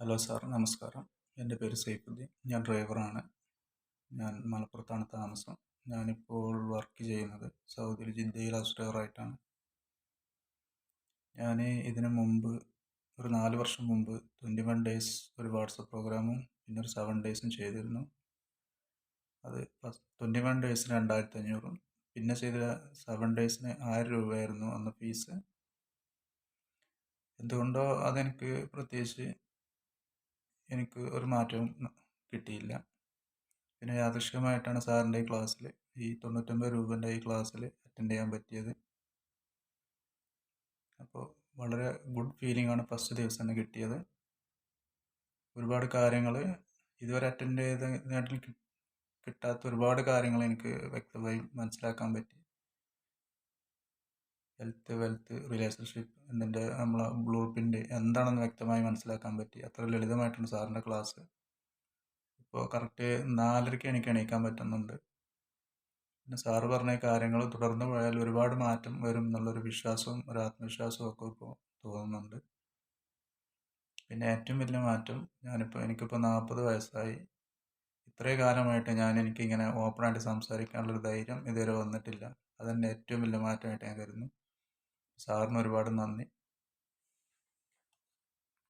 Hello sir നമസ്കാരം. എന്റെ പേര് സൈഫുദ്ദീൻ. ഞാൻ ഡ്രൈവറാണ്. ഞാൻ മലപ്പുറത്താണ് താമസം. ഞാനിപ്പോൾ വർക്ക് ചെയ്യുന്നത് സൗദിയിൽ ജിദ്ദയിൽ ഹൗസ് ഡ്രൈവറായിട്ടാണ് ഞാൻ ഇതിനു മുമ്പ് ഒരു നാല് വർഷം മുമ്പ് ട്വന്റി വൺ ഡേയ്സ് ഒരു വാട്സപ്പ് പ്രോഗ്രാമും പിന്നെ ഒരു സെവൻ ഡേയ്സും ചെയ്തിരുന്നു. അത് ട്വന്റി വൺ ഡേയ്സിന് രണ്ടായിരത്തി അഞ്ഞൂറും പിന്നെ ചെയ്ത സെവൻ ഡേയ്സിന് ആയിരം രൂപയായിരുന്നു അന്ന് ഫീസ് എന്തുകൊണ്ടോ അതെനിക്ക് പ്രത്യേകിച്ച് എനിക്ക് ഒരു മാറ്റവും കിട്ടിയില്ല. പിന്നെ യാദൃശ്ചികമായിട്ടാണ് സാറിന്റെ ഈ ക്ലാസ്സിൽ ഈ തൊണ്ണൂറ്റൊമ്പത് രൂപന്റെ ഈ ക്ലാസ്സിൽ അറ്റൻഡ് ചെയ്യാൻ പറ്റിയത്. അപ്പോൾ വളരെ ഗുഡ് ഫീലിംഗ് ആണ് ഫസ്റ്റ് ദിവസം തന്നെ കിട്ടിയത്. ഒരുപാട് കാര്യങ്ങൾ ഇതുവരെ അറ്റൻഡ് ചെയ്ത നാട്ടിൽ കിട്ടാത്ത ഒരുപാട് കാര്യങ്ങൾ എനിക്ക് വ്യക്തമായി മനസ്സിലാക്കാൻ പറ്റി. ഹെൽത്ത് വെൽത്ത് റിലേഷൻഷിപ്പ് എന്നിന്റെ നമ്മളെ ബ്ലൂ പ്രിന്റ് എന്താണെന്ന് വ്യക്തമായി മനസ്സിലാക്കാൻ പറ്റി. അത്ര ലളിതമായിട്ടുണ്ട് സാറിന്റെ ക്ലാസ് ഇപ്പോൾ കറക്റ്റ് നാലരയ്ക്ക് എനിക്ക് എണീക്കാൻ പറ്റുന്നുണ്ട്. പിന്നെ സാറ് പറഞ്ഞ കാര്യങ്ങൾ തുടർന്ന് പോയാൽ ഒരുപാട് മാറ്റം വരും എന്നുള്ളൊരു വിശ്വാസവും ഒരു ആത്മവിശ്വാസവും ഒക്കെ ഇപ്പോൾ തോന്നുന്നുണ്ട്. പിന്നെ ഏറ്റവും വലിയ മാറ്റം ഞാനിപ്പോൾ എനിക്കിപ്പോൾ നാൽപ്പത് വയസ്സായി. ഇത്രയും കാലമായിട്ട് ഞാൻ എനിക്കിങ്ങനെ ഓപ്പണായിട്ട് സംസാരിക്കാനുള്ളൊരു ധൈര്യം ഇതുവരെ വന്നിട്ടില്ല. അതെന്നെ ഏറ്റവും വലിയ മാറ്റമായിട്ട് ഞാൻ കരുതുന്നു. സാറിന് ഒരുപാട് നന്ദി.